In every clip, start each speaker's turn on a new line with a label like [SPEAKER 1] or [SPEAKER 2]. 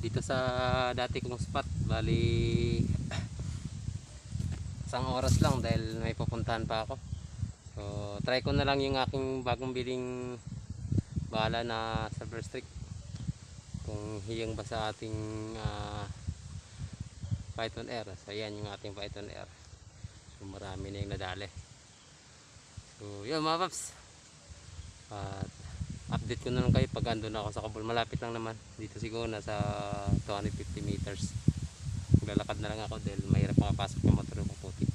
[SPEAKER 1] dito sa dati kong spot bali isang oras lang dahil may pupuntahan pa ako. So try ko na lang yung aking bagong biling bala na silver streak. Kung hiyang ba sa ating ah, Python Air. So yan yung ating Python Air. So marami na yung nadali. So yun mga paps. At update ko na lang kayo pag andun ako sa Kabul. Malapit lang naman. Dito siguro nasa 250 meters. Maglalakad na lang ako dahil mahirap makapasok yung motor ko puti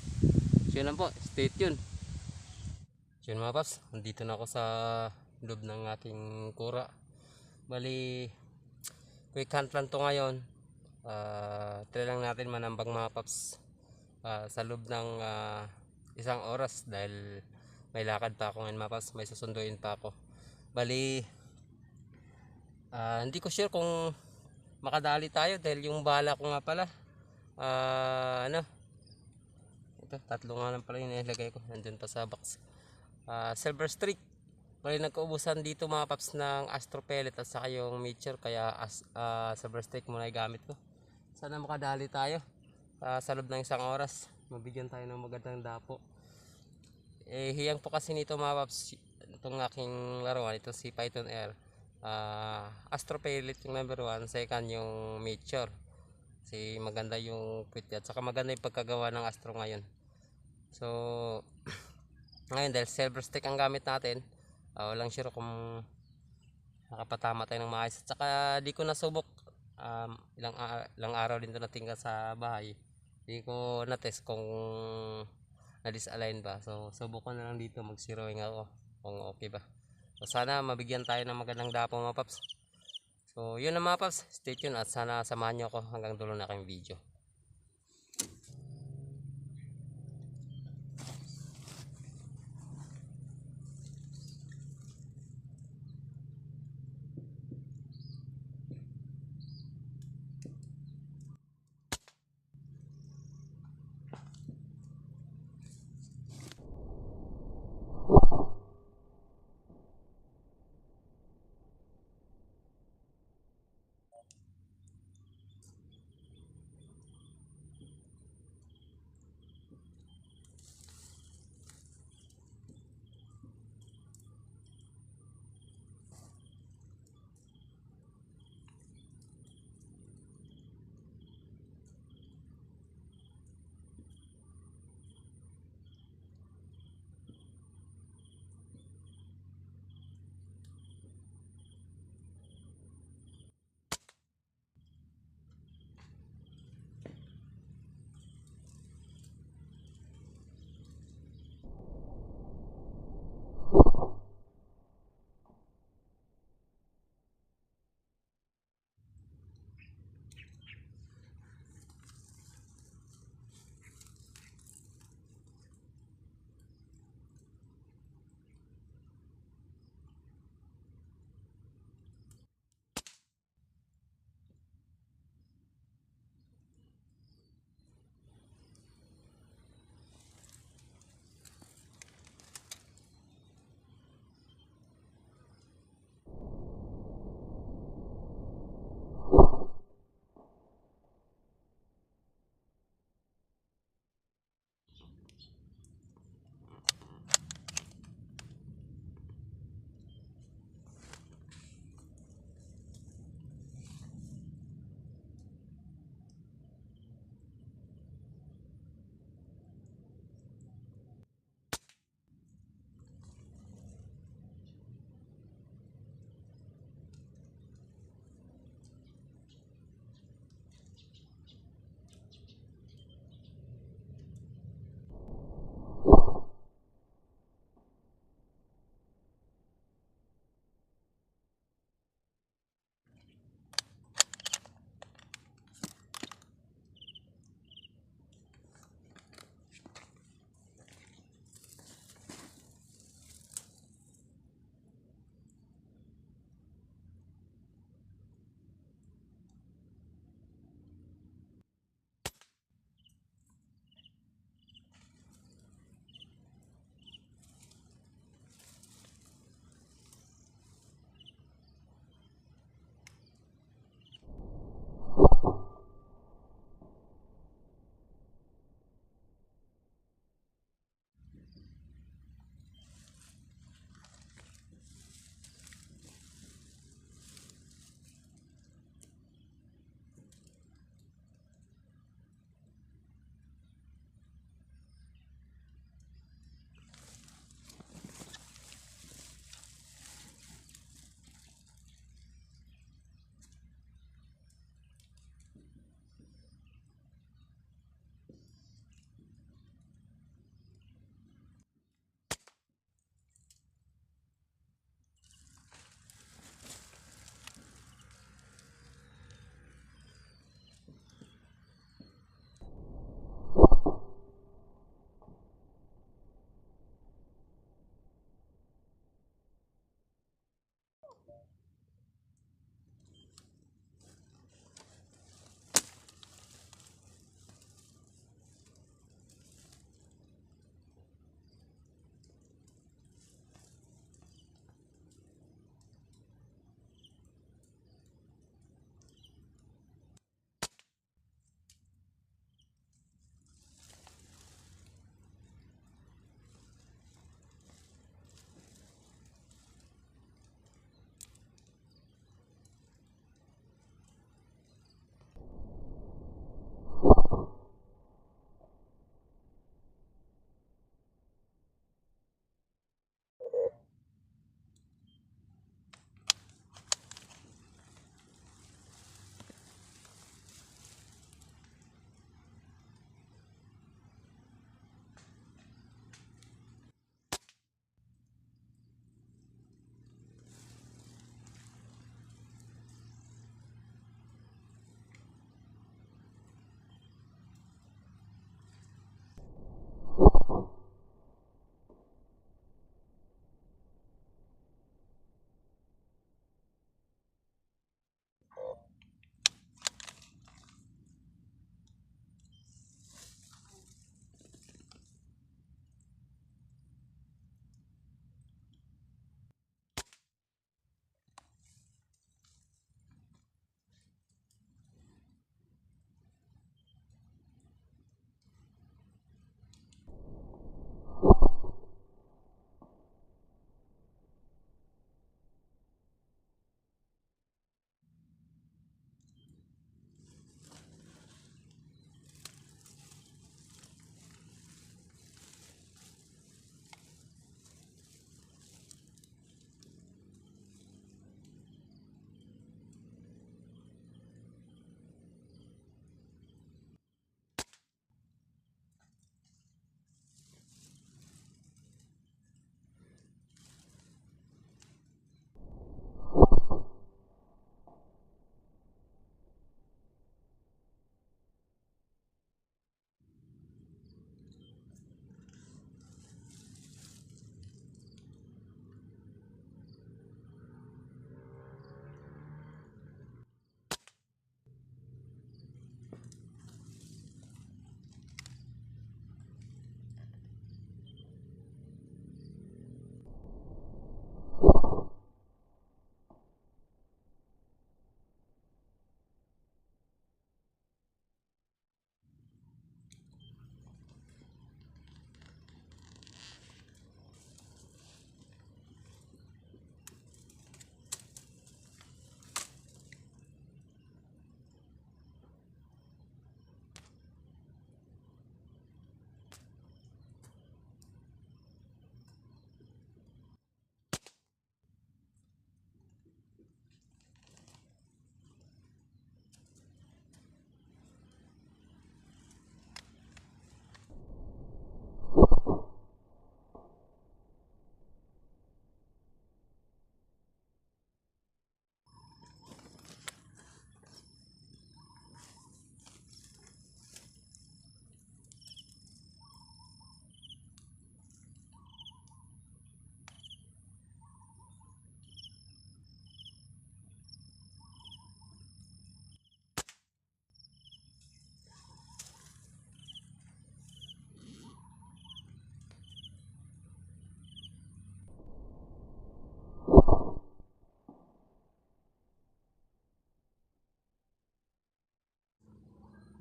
[SPEAKER 1] so yun lang po. Stay tuned. So yun mga paps. Nandito na ako sa loob ng aking kura. Bali quick hunt lang to ngayon. Ah, try lang natin manambang mga paps ah, sa loob ng ah, isang oras dahil may lakad pa ako ngayon mga paps. May susunduin pa ako bali ah, hindi ko sure kung makadali tayo dahil yung bala ko nga pala ah, ano ito tatlo nga lang pala yung nilagay ko nandun pa sa box. Ah, silver streak. Bali nagkaubusan dito mga paps ng astro pellet at saka yung mixture kaya as, ah, silver streak muna gamit ko. Sana makadali tayo ah, sa loob ng isang oras. Mabigyan tayo ng magandang dapo. Eh hiyang po kasi nito mga paps itong aking laruan ito si Python Air. Ah Astro Pellet yung number 1 second yung Mature. Si maganda yung quit at saka maganda yung pagkagawa ng Astro ngayon. So ngayon dahil silver stick ang gamit natin ah, walang sure kung nakapatama tayo ng maayos. At saka di ko nasubok. Um, ilang, a- ilang araw din to natingga sa bahay. Di ko na-test kung na-disalign ba. So subukan na lang dito. Mag zeroing ako kung okay ba. So sana mabigyan tayo ng magandang dapo mga paps. So yun na mga paps. Stay tuned at sana samahan nyo ako hanggang dulo na aking video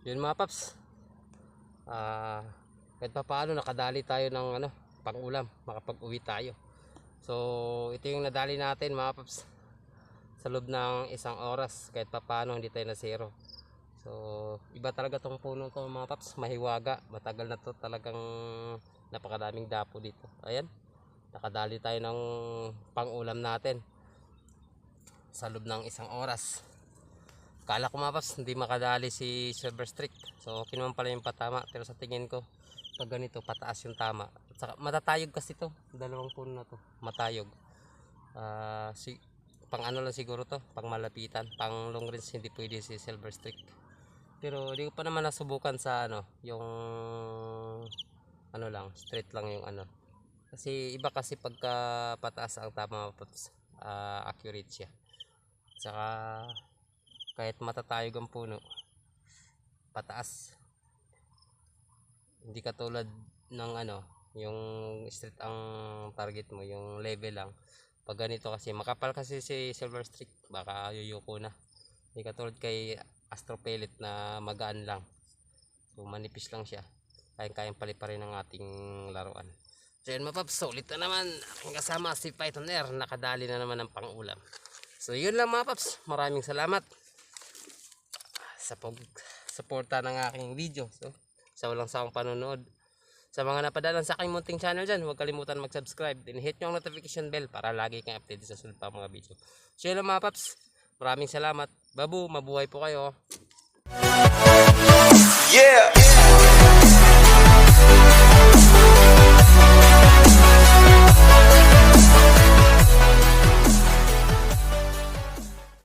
[SPEAKER 1] Yun mga paps. Ah, kahit pa paano nakadali tayo ng ano, pang-ulam, makapag-uwi tayo. So, ito yung nadali natin mga paps. Sa loob ng isang oras, kahit pa paano hindi tayo na zero. So, iba talaga tong puno to mga paps, mahiwaga. Matagal na to talagang napakadaming dapo dito. Ayan, nakadali tayo ng pang-ulam natin sa loob ng isang oras. Kala ko mga paps, hindi makadali si Silver Streak. So, okay naman pala yung patama. Pero sa tingin ko, pag ganito, pataas yung tama. Saka, matatayog kasi to. Dalawang puno na to. Matayog. Ah, si, pang ano lang siguro to. Pang malapitan. Pang long range, hindi pwede si Silver Streak. Pero, hindi ko pa naman nasubukan sa ano, yung ano lang, straight lang yung ano. Kasi iba kasi pagka pataas ang tama ah, accurate siya. Saka kahit matatayog ang puno pataas. Hindi katulad ng ano yung straight ang target mo yung level lang. Pag ganito kasi makapal kasi si silver streak baka yuyuko na. Hindi katulad kay astro pellet na magaan lang. So manipis lang siya. Kayang kayang paliparin ng ating laruan. So yun mapaps ulit na naman aking kasama si Python Air nakadali na naman ng pangulam. So yun lang mga paps. Maraming salamat sa pag-suporta ng aking video. So, sa walang sawang panonood. Sa mga napadalan sa aking munting channel dyan, huwag kalimutan mag-subscribe. Then hit nyo ang notification bell para lagi kang updated sa sunod pa mga video. So yun mga paps, maraming salamat. Babu, mabuhay po kayo. Yeah.